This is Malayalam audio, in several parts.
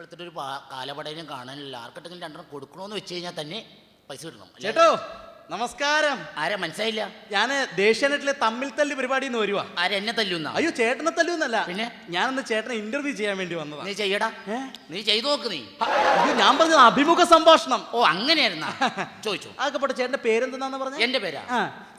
വെളുത്തിട്ട് ഒരു കാലപടയിലും കാണാനില്ല. ആർക്കിട്ടെങ്കിലും രണ്ടെണ്ണം കൊടുക്കണമെന്ന് വെച്ച് കഴിഞ്ഞാൽ തന്നെ പൈസ കിട്ടണം ചേട്ടോ നമസ്കാരം. ആരാ മനസ്സിലായില്ല? ഞാൻ ദേശീയനെറ്റിലെ തമ്മിൽ തല്ലി പരിപാടിയിൽ നിന്ന് വരുവാ. ആരാ എന്നെ തല്ലുന്ന? അയ്യോ ചേട്ടനെ തല്ലൂന്നല്ല. പിന്നെ? ഞാനന്ന് ചേട്ടനെ ഇന്റർവ്യൂ ചെയ്യാൻ വേണ്ടി വന്നതാ. നീ ചെയ്യടാ. നീ ചെയ്തു നോക്ക് നീ. അയ്യോ ഞാൻ പറഞ്ഞ അഭിമുഖ സംഭാഷണം. ഓ അങ്ങനെയായിരുന്നു? ചോദിച്ചു. അതൊക്കെ പോട്ടെ ചേട്ടന്റെ പേരെന്താന്ന് പറഞ്ഞു? എന്റെ പേരാ?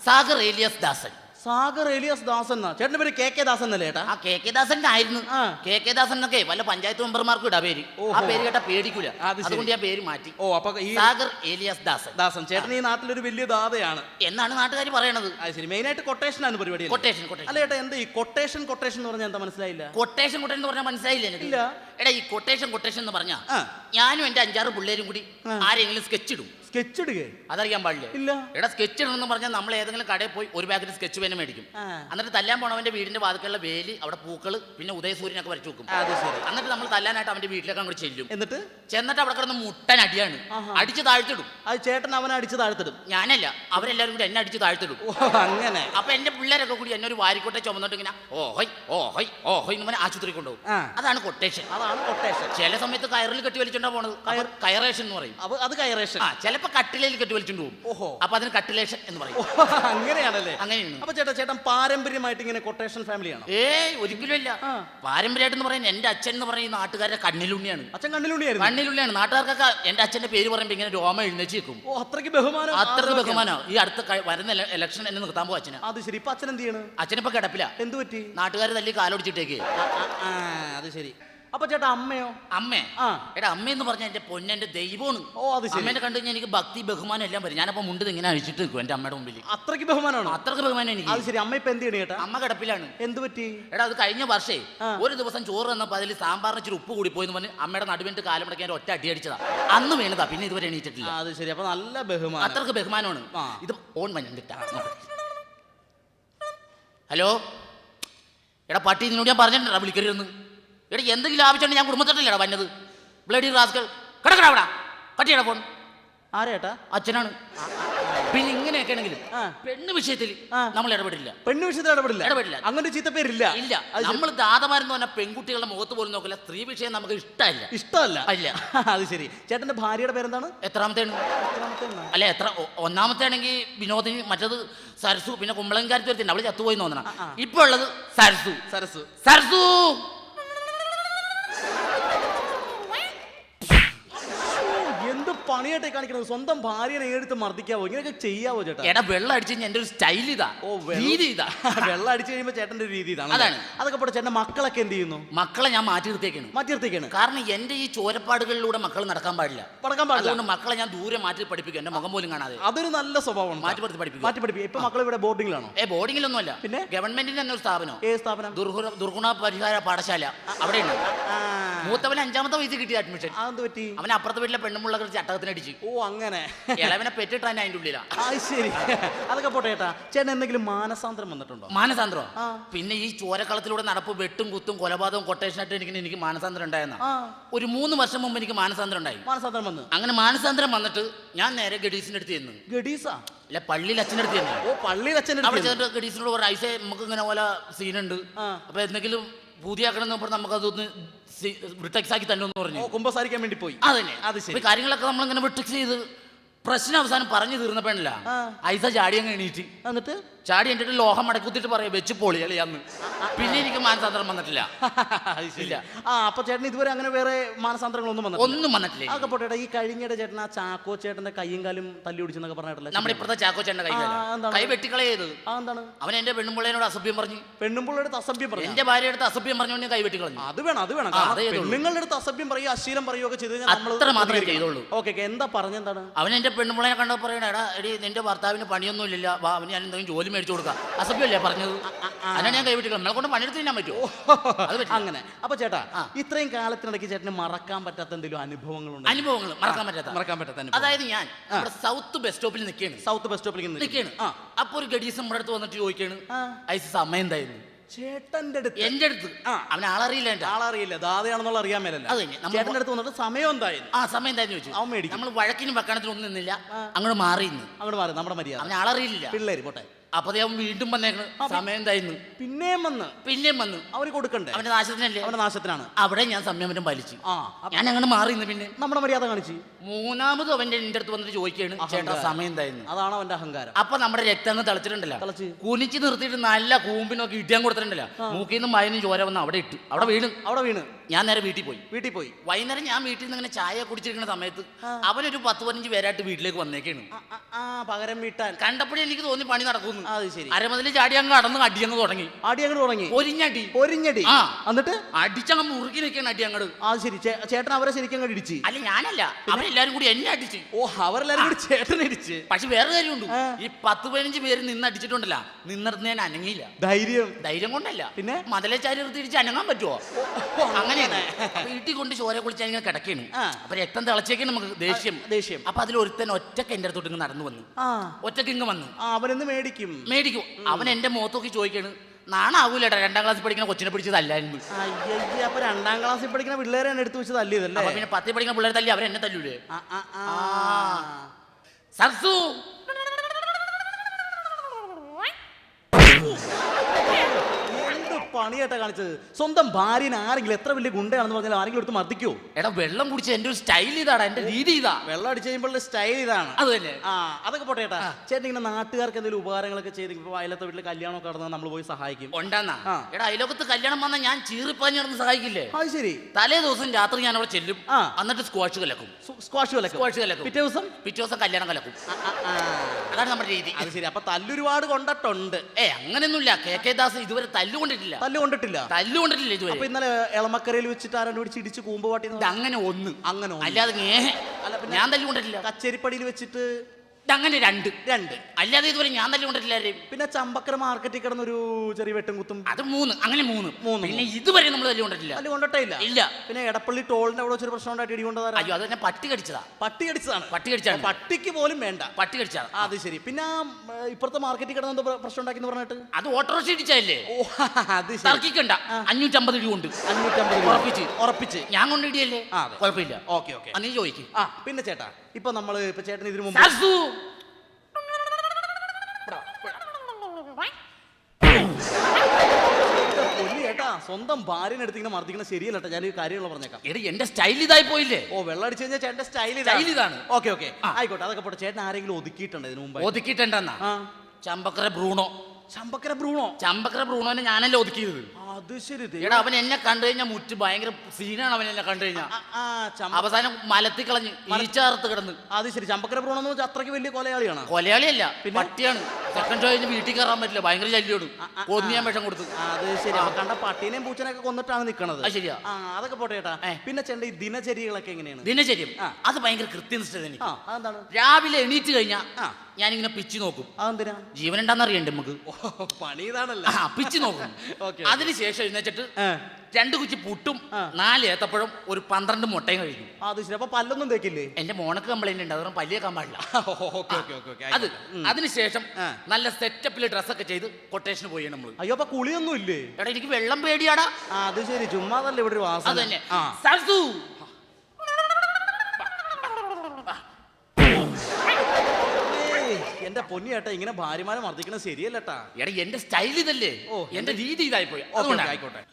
സാഗർ ഏലിയസ് ദാസൻ. സാഗർ എലിയാസ് ദാസൻ എന്നാ? ചേട്ടന്റെ പേര് കെ കെ ദാസൻ എന്നല്ലേ ചേട്ടാ? ആ കെ കെ ദാസന്റെ ആയിരുന്നു ആ. കെ കെ ദാസൻ എന്നൊക്കെ വല്ല പഞ്ചായത്ത് മെമ്പർമാർക്കും ഇടാ പേര്. ആ ഓഹോ. പേര് കേട്ടാ പേടിക്കൂല. അത് ശരി. അതുകൊണ്ട് ഞാൻ പേര് മാറ്റി. ഓ അപ്പൊ ഈ സാഗർ എലിയാസ് ദാസൻ. ദാസൻ. ചേട്ടൻ ഈ നാട്ടിലൊരു വലിയ ദാതയാണ്. എന്നാണ് നാട്ടുകാർ പറയണത്? അത് ശരി. മെയിൻ ആയിട്ട് കൊട്ടേഷൻ ആണ് പരിപാടി അല്ലേ? Quotation quotation. അല്ല ചേട്ടാ എന്താ ഈ കൊട്ടേഷൻ കൊട്ടേഷൻ എന്ന് പറഞ്ഞാൽ എന്താ മനസ്സിലായില്ല? കൊട്ടേഷൻ കൊട്ടേഷൻ എന്ന് പറഞ്ഞാൽ മനസ്സിലായില്ല എനിക്ക്. ഇല്ല. എടാ ഈ കൊട്ടേഷൻ കൊട്ടേഷൻ എന്ന് പറഞ്ഞാ ആ. ഞാനും എന്റെ അഞ്ചാറ് പിള്ളേരും കൂടി ആ. ആരെങ്കിലും സ്കെച്ച് ഇടും. സ്കെച്ച് ഇടുകേ അതറിയാൻ പാടില്ല? ഇല്ല. എടാ സ്കെച്ച് ഇടണമെന്ന് പറഞ്ഞാൽ നമ്മൾ ഏതെങ്കിലും കടയിൽ പോയി ഒരു പാക്കറ്റ് സ്കെച്ച് പേന മേടിക്കും. ആ. എന്നിട്ട് തല്ലാൻ പോണവന്റെ വീടിന്റെ വാതിക്കുള്ള വേലി അവിടെ പൂക്കൾ പിന്നെ ഉദയസൂര്യനൊക്കെ വരച്ചു വെക്കും. അത് ശരി. എന്നിട്ട് നമ്മൾ തല്ലാനായിട്ട് അവന്റെ വീട്ടിലേക്ക് അങ്ങോട്ട് ചെല്ലും. എന്നിട്ട്? ചെന്നിട്ട് അവിടെ കിടന്ന് മുട്ടൻ അടിയാണ്. ആഹാ. അടിച്ച് താഴ്ത്തിടും. അത് ചേട്ടൻ അവനെ അടിച്ച് താഴ്ത്തിടും. ഞാനല്ല അവരെല്ലാവരും കൂടി എന്നെ അടിച്ച് താഴ്ത്തിടും. ഓ അങ്ങനെ. അപ്പൊ എന്റെ പിള്ളേരൊക്കെ കൂടി എന്നെ ഒരു വാരിക്കോട്ടെ ചുമന്നിട്ട് ഇങ്ങനെ ഓ ഹൈ ഓ ഹൈ ഓ ഹൈ എന്ന് പറഞ്ഞാൽ ആശുപത്രി കൊണ്ടുപോകും. ആ. അതാണ് കൊട്ടേഷൻ അതാണ് കൊട്ടേഷൻ ചില സമയത്ത് കയറിൽ കെട്ടി വലിച്ചോണ്ടാ പോണത്. കയർ കയറേഷൻ എന്ന് പറയും. അപ്പൊ അത് കയറേഷൻ. ആ ചിലപ്പോ കട്ടിലയിൽ കെട്ടി വലിച്ചോണ്ട് പോകും. ഓഹോ. അപ്പൊ അതിന് കട്ടിലേഷൻ എന്ന് പറയും. അങ്ങനെയാണല്ലേ? അങ്ങനെയാണ്. അപ്പൊ ചേട്ടാ ചേട്ടൻ പാരമ്പര്യമായിട്ട് ഇങ്ങനെ കൊട്ടേഷൻ ഫാമിലിയാണോ ഏയ് ഒരിക്കലും ഇല്ല. പാരമ്പര്യമായിട്ട് എന്ന് പറയുന്നത് എന്റെ അച്ഛൻ എന്ന് പറയുന്ന നാട്ടുകാരുടെ കണ്ണിലുണ്ണിയാണ്. അച്ഛൻ കണ്ണിലുണ്ണിയായിരുന്നു? കണ്ണിലുണ്ണിയാണ്. നാട്ടുകാർക്കൊക്കെ എന്റെ അച്ഛന്റെ പേര് പറയുമ്പോ ഇങ്ങനെ രോമ എഴുന്നേച്ച് നിൽക്കും. ഓ അത്രയ്ക്ക് ബഹുമാനം. അത്രയ്ക്ക് ബഹുമാനം. ഈ അടുത്ത വരുന്ന ഇലക്ഷൻ എന്നെ നിർത്താൻ പോകും അച്ഛന്. അത് ശരി. ഇപ്പൊ അച്ഛൻ എന്ത് ചെയ്യണം? അച്ഛനിപ്പോ കിടപ്പില്ല എന്ത് പറ്റി? നാട്ടുകാർ തല്ലി കാലോടിച്ചിട്ടേക്ക്. അത് ശരി. അപ്പൊ ചേട്ടാ അമ്മയോ? അമ്മ? ആ. എടാ അമ്മയെന്ന് പറഞ്ഞാൽ എന്റെ പൊന്നെന്റെ ദൈവമാണ്. ഓ, അത് ശരി. അമ്മേനെ കണ്ടു കഴിഞ്ഞാൽ എനിക്ക് ഭക്തി ബഹുമാനം എല്ലാം വരും. ഞാനപ്പോ മുണ്ട് ഇങ്ങനെ അഴിച്ചിട്ട് നിൽക്കും എന്റെ അമ്മയുടെ മുമ്പിൽ അത്രയ്ക്ക് ബഹുമാനമാണോ അത്രയ്ക്ക് ബഹുമാനം എനിക്ക്. അത് ശരി. അമ്മ ഇപ്പൊ എന്ത് ചെയ്യണ ചേട്ടാ? അമ്മ കിടപ്പിലാണ്. എന്ത് പറ്റി? എടാ അത് കഴിഞ്ഞ വർഷേ ആ. ഒരു ദിവസം ചോറ് തന്നപ്പോൾ അതിൽ സാമ്പാറിന് ഇച്ചിരി ഉപ്പ് കൂടി പോയെന്ന് പറഞ്ഞ് അമ്മയുടെ നടുവിന്റെ കാലം മുടക്കാൻ ഒറ്റ അടി അടിച്ചതാ. അന്ന് വേണതാ പിന്നെ ഇതുവരെ എണീറ്റിട്ടില്ല. അത് ശരി. അപ്പൊ നല്ല ബഹുമാനം. അത്രയ്ക്ക് ബഹുമാനമാണ്. ആ. ഇത് ഓൺ മഞ്ഞിട്ടാ ഹലോ? എടാ പട്ടി നിന്നോട് ഞാൻ പറഞ്ഞിട്ടുണ്ടാ വിളിക്കരുതെന്ന്? എടാ എന്തെങ്കിലും ആവശ്യമുണ്ട് ഞാൻ കുടുംബത്തിലല്ലടാ വന്നത്? ബ്ലഡി റാസ്കൾ കിടക്കടാ അവിടെ. കട്ടിയടാ ഫോൺ ആരേട്ടാ അച്ഛനാണ്. പിന്നെ ഇങ്ങനെയൊക്കെ ആണെങ്കിലും പെണ്ണ് വിഷയത്തിൽ നമ്മൾ ഇടപെടില്ല. പെണ്ണു വിഷയത്തിൽ ഇടപെടില്ല? ഇടപെടില്ല. അങ്ങനെ ചീത്തപ്പേരില്ല? ഇല്ല. നമ്മൾ ദാതമാരെന്ന് പറഞ്ഞാൽ പെൺകുട്ടികളുടെ മുഖത്ത് പോലും നോക്കില്ല. സ്ത്രീ വിഷയം നമുക്ക് ഇഷ്ടമല്ല. ഇഷ്ടമല്ല? അല്ല അത് ശരി. ചേട്ടന്റെ ഭാര്യയുടെ പേരെന്താണ്? എത്രാമത്തെ? അല്ല എത്ര? ഒന്നാമത്തെ ആണെങ്കിൽ വിനോദിനി മറ്റത് സരസു പിന്നെ കുമ്പളങ്കാരി ഒരുത്തിണ്ട് അവൾ ചത്തുപോയി തോന്നണം. ഇപ്പൊ ഉള്ളത് സരസു. സരസു. സരസു എന്ത് പണിയായിട്ടേ കാണിക്കണത്. സ്വന്തം ഭാര്യനെ എടുത്ത് മർദ്ദിക്കാവോ? ഇങ്ങനെയൊക്കെ ചെയ്യാവോ ചേട്ടാ? എടാ വെള്ളം അടിച്ച് കഴിഞ്ഞാൽ എന്റെ ഒരു സ്റ്റൈൽ ഇതാ. ഓ വെള്ള- രീതി ഇതാ. വെള്ളം അടിച്ചു കഴിയുമ്പോ ചേട്ടന്റെ ഒരു രീതി ഇതാണ് അതാണ്. അതൊക്കെ പോട്ടെ ചേട്ടന്റെ മക്കളൊക്കെ എന്ത് ചെയ്യുന്നു? മക്കളെ ഞാൻ മാറ്റി നിർത്തിയേക്കാണ്. കാരണം എന്റെ ഈ ചോരപ്പാടുകളിലൂടെ മക്കൾ നടക്കാൻ പാടില്ല. നടക്കാൻ പാടില്ല. അതുകൊണ്ട് മക്കളെ ഞാൻ ദൂരെ മാറ്റി പഠിപ്പിക്കും. എന്റെ മുഖം പോലും കാണാതെ. അതൊരു നല്ല സ്വഭാവമാണ് മാറ്റി നിർത്തി പഠിപ്പിക്കും. മാറ്റി പഠിപ്പിക്കും. ഇപ്പൊ മക്കൾ ഇവിടെ ബോർഡിംഗിലാണോ ഏ ബോർഡിങ്ങിലൊന്നുമല്ല. പിന്നെ? ഗവൺമെന്റിന്റെ തന്നെ ഒരു സ്ഥാപനം. ഏ സ്ഥാപനം? ദുർഗുണ ദുർഗുണ പരിഹാര പാഠശാല. അവിടെയുണ്ട്. ആ, മൂത്തവൻ അഞ്ചാമത്തെ വയസ്സിൽ കിട്ടിയ അഡ്മിഷൻ അതെന്ത് പറ്റി? അവൻ അപ്പുറത്തെ വീട്ടിലെ പെണ്ണുമുള്ള ചട്ടകത്തിനടിച്ച് ഓ അങ്ങനെ. ഇളവനെ പെറ്റിട്ടാൻ അതിന്റെ ഉള്ളിലാ. അത് ശരി. അതൊക്കെ പോട്ടെ ചേട്ടാ ചേട്ടൻ എന്തെങ്കിലും മാനസാന്തരം വന്നിട്ടുണ്ടോ? മാനസാന്തരം? ആ. പിന്നെ ഈ ചോരക്കളത്തിലൂടെ നടപ്പ് വെട്ടും കുത്തും കൊലപാതകവും കൊട്ടേഷനായിട്ട് എനിക്ക് എനിക്ക് മാനസാന്തരം ഉണ്ടായെന്ന. ആ. ഒരു മൂന്ന് വർഷം മുമ്പ് എനിക്ക് മാനസാന്തരം ഉണ്ടായി. മാനസാന്തരം വന്നു? അങ്ങനെ മാനസാന്തരം വന്നിട്ട് ഞാൻ നേരെ ഗഡീസിന്റെ അടുത്ത് ചെന്നു. ഗഡീസാ? അല്ല പള്ളിയിൽ അച്ഛന്റെ അടുത്ത് ചെന്നു. ഓ പള്ളിയിൽ അച്ഛൻ അവിടെ ചെന്നിട്ട് ഗഡീസിനോട് പറഞ്ഞു ഐസേ നമുക്ക് ഇങ്ങനെ പോലെ സീനുണ്ട് ആ. അപ്പൊ എന്തെങ്കിലും പൂതിയാക്കണം എന്ന് പറഞ്ഞാൽ നമുക്ക് അതൊന്ന് ബ്രിട്ടക്സ് ആക്കി തന്നെ എന്ന് പറഞ്ഞു കുമ്പസാരിക്കാൻ വേണ്ടി പോയി. അതന്നെ. അത് ശരി. കാര്യങ്ങളൊക്കെ നമ്മളിങ്ങനെ ബ്രിട്ടക്സ് ചെയ്ത് പ്രശ്നം അവസാനം പറഞ്ഞു തീർന്നപ്പോഴല്ല. ഐസ ചാടി അങ്ങ് എണീറ്റ്. എന്നിട്ട്? ചാടി എന്നിട്ട് ലോഹം മടക്കുത്തിട്ട് പറയാം വെച്ച് പൊളിയല്ലേ അന്ന്. പിന്നെ എനിക്ക് മാനസാന്തരം വന്നിട്ടില്ല. ഇല്ല. ആ അപ്പൊ ചേട്ടൻ ഇതുവരെ അങ്ങനെ വേറെ മാനസാന്തരങ്ങളൊന്നും വന്നു ഒന്നും വന്നിട്ടില്ല. അതൊക്കെ പോട്ടെ ഈ കഴിഞ്ഞിടെ ചേട്ടൻ ആ ചാക്കോ ചേട്ടന്റെ കയ്യും കാലും തല്ലി ഒടിച്ചെന്നൊക്കെ പറഞ്ഞിട്ടില്ല നമ്മുടെ ഇപ്പോഴത്തെ ചാക്കോ ചേട്ടന്റെ കൈ കൈ വെട്ടിക്കളയത്. എന്താണ്? അവൻ എന്റെ പെണ്ണുമ്പിള്ളേനോട് അസഭ്യം പറഞ്ഞു. പെണ്ണുമ്പിള്ളയുടെ അസഭ്യം പറഞ്ഞു. എന്റെ ഭാര്യയുടെ അടുത്ത് അസഭ്യം ഞാൻ കൈ വെട്ടിക്കളഞ്ഞു. അത് വേണം അത് വേണം. പെണ്ണുങ്ങളുടെ അടുത്ത് അസഭ്യം പറയുക അശീലം പറയുകയൊക്കെ ചെയ്ത് അത്ര മാത്രമേ ചെയ്തോളൂ ഓക്കെ എന്താ പറഞ്ഞെന്താണ് അവൻ എന്റെ പെണ്ണുമ്പിള്ളേനെ കണ്ടപ്പോൾ പറയണ എടാ എടി നിന്റെ ഭർത്താവിന് പണിയൊന്നും ഇല്ല വാ അവന് ഞാൻ എന്തെങ്കിലും ജോലി മേടിച്ചു കൊടുക്കാം. അസഭ്യമല്ലേ പറഞ്ഞത്? അതിനാണ് ഞാൻ കൈവിട്ടില്ല നമ്മളെ കൊണ്ട് പണിയെടുത്ത് തിന്നാൻ പറ്റുമോ. അങ്ങനെ. അപ്പൊ ചേട്ടാ ഇത്രയും കാലത്തിനിടയ്ക്ക് ചേട്ടന് മറക്കാൻ പറ്റാത്ത എന്തെങ്കിലും അനുഭവങ്ങളുണ്ട്? അനുഭവങ്ങൾ മറക്കാൻ പറ്റാത്ത. മറക്കാൻ പറ്റാത്ത അതായത് ഞാൻ സൗത്ത് ബസ് സ്റ്റോപ്പിൽ നിൽക്കുകയാണ്. സൗത്ത് ബസ് സ്റ്റോപ്പിൽ നിൽക്കുകയാണ്. അപ്പൊ ഒരു ഗഡീസ് നമ്മുടെ അടുത്ത് വന്നിട്ട് ചോദിക്കുകയാണ്. അയച്ച ഐസ് സമയം എന്തായിരുന്നു? ചേട്ടന്റെ അടുത്ത്. എന്റെ അടുത്ത്? ആ. അവൻ ആളറിയില്ല എന്റെ ആളറിയില്ല. ദാതയാണെന്നുള്ള അറിയാൻ മേലല്ല. അത് തന്നെ. നമ്മൾ- ചേട്ടന്റെ അടുത്ത് വന്നിട്ട് സമയം എന്തായി ആ സമയം എന്തായാലും ചോദിച്ചു? അവൻ മേടിക്കും. നമ്മൾ വഴക്കിനും വക്കാണത്തിനും ഒന്നും നിന്നില്ല അങ്ങോട്ട് മാറി നിന്ന്. അങ്ങോട്ട് മാറി. നമ്മുടെ മര്യാദ. അവൻ ആളറിയില്ല. പിള്ളേര് പോട്ടെ. അപ്പൊ അവൻ വീണ്ടും വന്നേക്കണ്. സമയം എന്തായിരുന്നു? പിന്നെയും വന്ന്. പിന്നെയും വന്ന്. അവർ കൊടുക്കണ്ടേ? അവന്റെ നാശത്തിനല്ലേ? അവന്റെ നാശത്തിനാണ്. അവിടെ ഞാൻ സംയമനം പാലിച്ചു. ആ ഞാൻ അങ്ങനെ മാറി നിന്ന് പിന്നെ. നമ്മുടെ മര്യാദ കാണിച്ചു. മൂന്നാമത് അവന്റെ എന്റെ അടുത്ത് വന്നിട്ട് ചോദിക്കാണ് ചേട്ടാ സമയം എന്തായിരുന്നു? അതാണ് അവന്റെ അഹങ്കാരം. അപ്പൊ നമ്മുടെ രക്തം അങ്ങ് തളിച്ചിട്ടുണ്ടല്ലോ. തിളച്ച്. കുനിച്ച് നിർത്തിയിട്ട് നല്ല കൂമ്പിനൊക്കെ ഇടിയാൻ കൊടുത്തിട്ടുണ്ടല്ലോ. മൂക്കിൽ മായനും മയനും ചോര വന്ന് അവിടെ ഇട്ടു. അവിടെ വീണ്. അവിടെ വീണ്. ഞാൻ നേരെ വീട്ടിൽ പോയി. വീട്ടിൽ പോയി. വൈകുന്നേരം ഞാൻ വീട്ടിൽ നിന്ന് ഇങ്ങനെ ചായ കുടിച്ചിരിക്കുന്ന സമയത്ത് അവനൊരു പത്ത് പതിനഞ്ച് പേരായിട്ട് വീട്ടിലേക്ക് വന്നേക്കാണ്. പകരം വീട്ടാൻ. കണ്ടപ്പോഴേ എനിക്ക് തോന്നി പണി നടക്കുന്നു അത് ശരി. അരമതിൽ ചാടി അങ്ങ് അടന്ന് അടിയങ്ങ് തുടങ്ങി. അടി അങ്ങ് തുടങ്ങി. ഒരിഞ്ഞടി. പൊരിഞ്ഞടി ആ. എന്നിട്ട്? അടിച്ചങ്ങ് മുറുക്കി നിൽക്കണം അടി അങ്ങട്. അത് ശരി. ചേട്ടൻ അവരെ ശരിക്കും അങ്ങോട്ട് ഇടിച്ച്. അല്ല ഞാനല്ല. അവരെല്ലാരും കൂടി എന്നെ അടിച്ച്. ഓ അവരെല്ലാരും കൂടി ചേട്ടനെ ഇടിച്ച്. പക്ഷെ വേറെ കാര്യമുണ്ട്. ഈ പത്ത് പതിനഞ്ച് പേര് നിന്ന് അടിച്ചിട്ടുണ്ടല്ല നിന്നിടത്ത് ഞാൻ അനങ്ങിയില്ല. ധൈര്യം. ധൈര്യം കൊണ്ടല്ല. പിന്നെ? മതലെ ചാരി തിരിച്ച് അനങ്ങാൻ പറ്റുമോ അപ്പൊ വീട്ടിൽ കൊണ്ട് ചോര കുളിച്ച് ഇങ്ങനെ കിടക്കണ്. അപ്പൊ രക്തം തിളച്ചേക്ക് നമുക്ക് ദേഷ്യം. ദേഷ്യം. അപ്പൊ അതിൽ ഒരുത്തൻ ഒറ്റയ്ക്ക് എന്റെ അടുത്തോട്ട് ഇങ്ങ് നടന്നു വന്നു. ആ. ഒറ്റയ്ക്ക് ഇങ്ങ് വന്നു. അവനെന്ന് മേടിക്കും. മേടിക്കും. അവൻ എന്റെ മുഖത്തൊക്കെ ചോദിക്കാണ് നാണാവൂലടാ രണ്ടാം ക്ലാസ്സിൽ പഠിക്കുന്ന കൊച്ചിനെ പിടിച്ചതല്ലായിരുന്നു. അപ്പൊ രണ്ടാം ക്ലാസ്സിൽ പഠിക്കുന്ന പിള്ളേരെ എടുത്തു വെച്ച് തല്ലിയതല്ലേ? അല്ലേ പിന്നെ പത്തി പഠിക്കുന്ന പിള്ളേരെ തല്ലി അവരെന്നെ തല്ലൂലേ. സർസു എന്ത് പണിയായിട്ടാ കാണിച്ചത്. സ്വന്തം ഭാര്യനെ ആരെങ്കിലും എത്ര വലിയ ഗുണ്ടയാണെന്ന് പറഞ്ഞാൽ ആരെങ്കിലും എടുത്ത് മർദ്ദിക്കോ എടാ വെള്ളം കുടിച്ച് എന്റെ ഒരു സ്റ്റൈൽ ഇതാണ് എന്റെ രീതി ഇതാ. വെള്ളം അടിച്ച് കഴിയുമ്പോൾ സ്റ്റൈൽ ഇതാണ്. അത് തന്നെ. ആ അതൊക്കെ പോട്ടെ ചേട്ടാ ചേട്ടൻ ഇങ്ങനെ നാട്ടുകാർക്ക് എന്തെങ്കിലും ഉപകാരങ്ങളൊക്കെ ചെയ്ത് ഇപ്പൊ അയലത്തെ വീട്ടിൽ കല്യാണമൊക്കെ നടന്നാൽ നമ്മൾ പോയി സഹായിക്കും. ഉണ്ടാന്നാ. ആ. എടാ അയലോകത്ത് കല്യാണം വന്നാൽ ഞാൻ ചീറിപ്പാഞ്ഞിറന്ന് സഹായിക്കില്ലേ? അത് ശരി. തലേ ദിവസം രാത്രി ഞാൻ അവിടെ ചെല്ലും. ആ. എന്നിട്ട് സ്ക്വാഷ് കലക്കും. സ്ക്വാഷ് കലക്കും. സ്ക്വാഷ് കലക്കും. പിറ്റേ ദിവസം? പിറ്റേ ദിവസം കല്യാണം കലക്കും. ആ, ആ, ആ. അതാണ് നമ്മുടെ രീതി. അത് ശരി. അപ്പൊ തല്ലൊരുപാട് കൊണ്ടിട്ടുണ്ട്. ഏ അങ്ങനെയൊന്നുമില്ല. കെ കെ ദാസ് ഇതുവരെ തല്ലു കൊണ്ടിട്ടില്ല. തല്ലു കൊണ്ടിട്ടില്ല. തല്ലുകൊണ്ടിട്ടില്ല അപ്പൊ ഇതുവരെ. ഇന്നലെ എളമക്കരയിൽ വെച്ചിട്ട് ആരാണ്ട് പിടിച്ച് ഇടിച്ച് കൂമ്പുപാട്ടി ഇത് അങ്ങനെ ഒന്ന്. അങ്ങനെ ഒന്ന്. അല്ലാതെ അല്ല, പിന്നെ- ഞാൻ തല്ലുകൊണ്ടിട്ടില്ല കച്ചേരിപ്പടിയിൽ വെച്ചിട്ട് അങ്ങനെ രണ്ട്. രണ്ട്. അല്ലാതെ ഇതുവരെ ഞാൻ തന്നെ ആരെയും. പിന്നെ ചമ്പക്കര മാർക്കറ്റിൽ കിടന്ന ഒരു ചെറിയ വെട്ടും കുത്തും. അത് മൂന്ന്. അങ്ങനെ മൂന്ന്. മൂന്ന്. പിന്നെ ഇതുവരെ നമ്മൾ തല്ലി കൊണ്ടിട്ടില്ല. കൊണ്ടിട്ടേ ഇല്ല ഇല്ല. പിന്നെ എടപ്പള്ളി ടോളിന്റെ അവിടെ ഒരു പ്രശ്നം ഉണ്ടായിട്ട് ഇടി അയ്യോ അത് തന്നെ പട്ടി കടിച്ചതാ. പട്ടി കടിച്ചതാണ്. പട്ടി കടിച്ചാണ്. പട്ടിക്ക് പോലും വേണ്ട. പട്ടി കടിച്ചതാ ആ, അത് ശരി. പിന്നെ ആ, ഇപ്പുറത്തെ മാർക്കറ്റിൽ കിടന്ന എന്തോ പ്രശ്നം ഉണ്ടാക്കി പറഞ്ഞിട്ട്? അത് ഓട്ടോറിക്ഷ ഇടിച്ചല്ലേ ഓ അത് ശരി. തർക്കിക്കണ്ട. അഞ്ഞൂറ്റമ്പത് രൂപ ഉണ്ട് അഞ്ഞൂറ്റമ്പത് രൂപ. ഉറപ്പിച്ച്. ഉറപ്പിച്ച്. ഞാൻ കൊണ്ട് ഇടിയല്ലേ? ആ, അതെ. കുഴപ്പമില്ല. Okay okay. അന്ന് ചോദിക്കും. ആ പിന്നെ ചേട്ടാ ഇപ്പൊ നമ്മൾ ഇപ്പൊ ചേട്ടൻ ഇതിനു മുമ്പ് സാസു! സ്വന്തം ഭാര്യനെ എടുത്ത് ഇങ്ങനെ മർദ്ദിക്കണം ശരിയല്ല കേട്ടോ ഞാൻ ഈ കാര്യങ്ങൾ പറഞ്ഞേക്കാം. എടി എന്റെ സ്റ്റൈൽ ഇതായി പോയില്ലേ ഓ വെള്ളം അടിച്ചു കഴിഞ്ഞാൽ ചേട്ടന്റെ സ്റ്റൈൽ Style ഇതാണ്. Okay okay. ആയിക്കോട്ടെ അതൊക്കെ പോട്ടെ. ചേട്ടൻ ആരെങ്കിലും ഒതുക്കിയിട്ടുണ്ട് ഇതിനു മുമ്പ് ഒതുക്കിയിട്ടുണ്ടെന്നാ? ചമ്പക്കര ബ്രൂണോ? ചമ്പക്കര ബ്രൂണോ? ചമ്പക്കര ബ്രൂണോനെ ഞാനല്ലേ ഒതുക്കിയത്. അത് ശരി എടാ അവൻ എന്നെ കണ്ടു കഴിഞ്ഞാൽ മുറ്റ് ഭയങ്കര സീനാണ് അവൻ എന്നെ കണ്ടു കഴിഞ്ഞാൽ. അവസാനം മലത്തി കളഞ്ഞ് ഈച്ചാർത്ത് കിടന്ന്. അത് ശരി ചമ്പക്കര പ്രോണെന്ന് വെച്ചാൽ അത്രയ്ക്ക് വലിയ കൊലയാളിയാണ്? കൊലയാളിയല്ല പട്ടിയാണ്. സെക്കൻഡ് ഷോ കഴിഞ്ഞ് വീട്ടിൽ കയറാൻ പറ്റില്ല ഭയങ്കര ശല്യോട്. കൊന്നിയാൻ വിഷം കൊടുത്തു. അത് ശരി. കണ്ട പട്ടീനെയും പൂച്ചനെയൊക്കെ കൊന്നിട്ടാണ് നിൽക്കണത് ശരിയാ. അതൊക്കെ പോട്ടെ ചേട്ടാ പിന്നെ ചേട്ടൻ ഈ ദിനചര്യകളൊക്കെ എങ്ങനെയാണ്? ദിനചര്യം. അത് ഭയങ്കര കൃത്യനിഷ്ഠത എനിക്ക്. രാവിലെ എണീറ്റ് കഴിഞ്ഞാൽ. ഞാനിങ്ങനെ പിച്ച് നോക്കും. അതെന്തിനാ? ജീവൻ ഉണ്ടാന്ന് അറിയണ്ടേ നമുക്ക്? പണി ഇതാണല്ലോ. പിച്ച് നോക്കും. ഓക്കേ, എഴുന്നേച്ചിട്ട് ഏ. രണ്ട് കുച്ചി പുട്ടും. നാല് ഏത്തപ്പഴം ഒരു പന്ത്രണ്ട് മുട്ടയും കഴിക്കും. അത് ശരി. അപ്പൊ പല്ലൊന്നും തേക്കില്ലേ? എന്റെ മോണക്ക് കംപ്ലൈന്റ് ഉണ്ട്. അതുകൊണ്ട് പല്ലിയൊക്കെ പാടില്ല. അത് അതിനുശേഷം. നല്ല സെറ്റപ്പിൽ ഡ്രസ്സൊക്കെ ചെയ്ത് കൊട്ടേഷന് പോയി നമ്മൾ അയ്യോ അപ്പൊ കുളിയൊന്നും ഇല്ലേ എടാ എനിക്ക് വെള്ളം പേടിയാടാ. അത് ശരി. ചുമ്മാതല്ലേ ഇവിടെ ഒരു അത് വാസന എന്റെ പൊന്നി ചേട്ടാ ഇങ്ങനെ ഭാര്യമാരെ മർദ്ദിക്കണത് ശരിയല്ലട്ടാ. എടാ എന്റെ സ്റ്റൈൽ ഇതല്ലേ? ഓ, എന്റെ രീതി ഇതായി പോയി അതുകൊണ്ട് ആയിക്കോട്ടെ.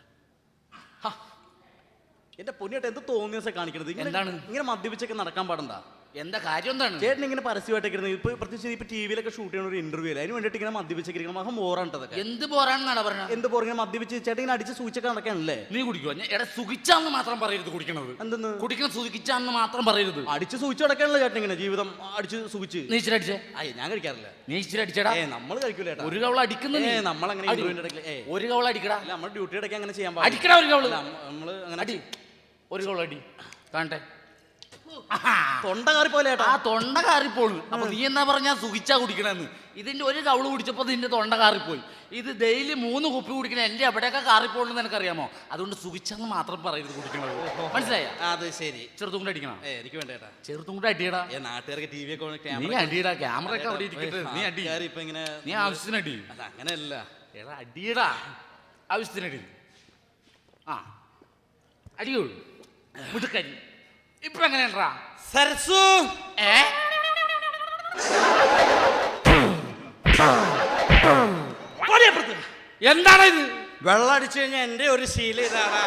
എന്റെ പൊന്നിയേട്ട എന്ത് തോന്നിയ കാണിക്കണത്? ഇങ്ങനെ- എന്താണ്? ഇങ്ങനെ മദ്യപിച്ചൊക്കെ നടക്കാൻ പാടണ്ട? എന്താ കാര്യം എന്താണ്? ചേട്ടൻ ഇങ്ങനെ പരസ്യമായിട്ടൊക്കെ ഇരുന്ന് ഇപ്പൊ പ്രത്യേകിച്ച് ഇപ്പൊ ടിവിയിലൊക്കെ ഷൂട്ട് ചെയ്യുന്ന ഒരു ഇന്റർവ്യൂ അല്ലേ? അതിന് വേണ്ടിയിട്ട് ഇങ്ങനെ മദ്യപിച്ചിരിക്കണം മഹം ബോറാണ്ടതൊക്കെ എന്ത് പോരാണെന്നാണ് പറഞ്ഞത്? എന്ത് പോറിങ്ങനെ മദ്യപിച്ച് ചേട്ടൻ ഇങ്ങനെ അടിച്ച് സൂചിച്ചൊക്കെ നടക്കാനല്ലേ നീ കുടിക്കുവോ? എടാ സുഖിച്ചാന്ന് മാത്രം പറയരുത് കുടിക്കണത്. എന്തെന്ന്? കുടിക്കണം സുഖിച്ചാന്ന് മാത്രം പറയരുത്. അടിച്ച് സൂചിച്ച് നടക്കാനല്ലേ ചേട്ടൻ ഇങ്ങനെ ജീവിതം അടിച്ച് സൂചിച്ച്? നീ ഇച്ചിരി അടിച്ചേ. അയ്യ ഞാൻ കഴിക്കാറില്ല. നീ ഇച്ചിരി അടിച്ചടാ. ഏ നമ്മൾ കഴിക്കൂല ചേട്ടാ. ഒരു കവള അടിക്കുന്ന നീ. ഏ നമ്മളങ്ങനെ അടി. ഇന്റർവ്യൂവിന്റെ ഇടയ്ക്ക്. ഏ ഒരു കവള അടിക്കടാ. നമ്മുടെ ഡ്യൂട്ടി ഇടയ്ക്ക് അങ്ങനെ ചെയ്യാൻ അടിക്കടാ ഒരു കവൾ. നമ്മൾ അങ്ങനെ അടി. ഒരു കവള അടി. കാണട്ടെ. തൊണ്ട കാറി പോലെ ചേട്ടാ ആ തൊണ്ട കാറിപ്പോളു അപ്പൊ നീ എന്നാ പറഞ്ഞാ സുഖിച്ചാ കുടിക്കണെന്ന്. ഇതിന്റെ ഒരു കവൾ കുടിച്ചപ്പോ നിന്റെ തൊണ്ട കാറിപ്പോയി ഇത് ഡെയിലി മൂന്ന് കുപ്പി കുടിക്കണ. എന്റെ എവിടെയൊക്കെ കാറിപ്പോണെന്ന് എനിക്കറിയാമോ? അതുകൊണ്ട് സുഖിച്ചെന്ന് മാത്രം പറയരുത് കുടിക്കണത്. മനസ്സിലായോ? അത് ശരി. ചെറുതും കൂടെ അടിക്കണം എനിക്ക് വേണ്ട ചേട്ടാ ചെറുതും കൂടെ അടിയടാ നാട്ടുകാർക്ക് ടി വി ഒക്കെ നീ അടിയടാ. ക്യാമറ ഒക്കെ അവിടെ ഇരിക്കട്ടെ. നീ അടി. ഇപ്പൊ ഇങ്ങനെ നീ ആവശ്യത്തിന് അടി. അങ്ങനെയല്ല. എടാ അടിയടാ. ആവശ്യത്തിന് അടി. ആ അടിയോളൂ. മുതുക്കരി ഇപ്പൊ എങ്ങനെയാണ് എന്താണ് ഇത് വെള്ളം അടിച്ചു കഴിഞ്ഞാൽ എന്റെ ഒരു ശീലം ഇതാണ്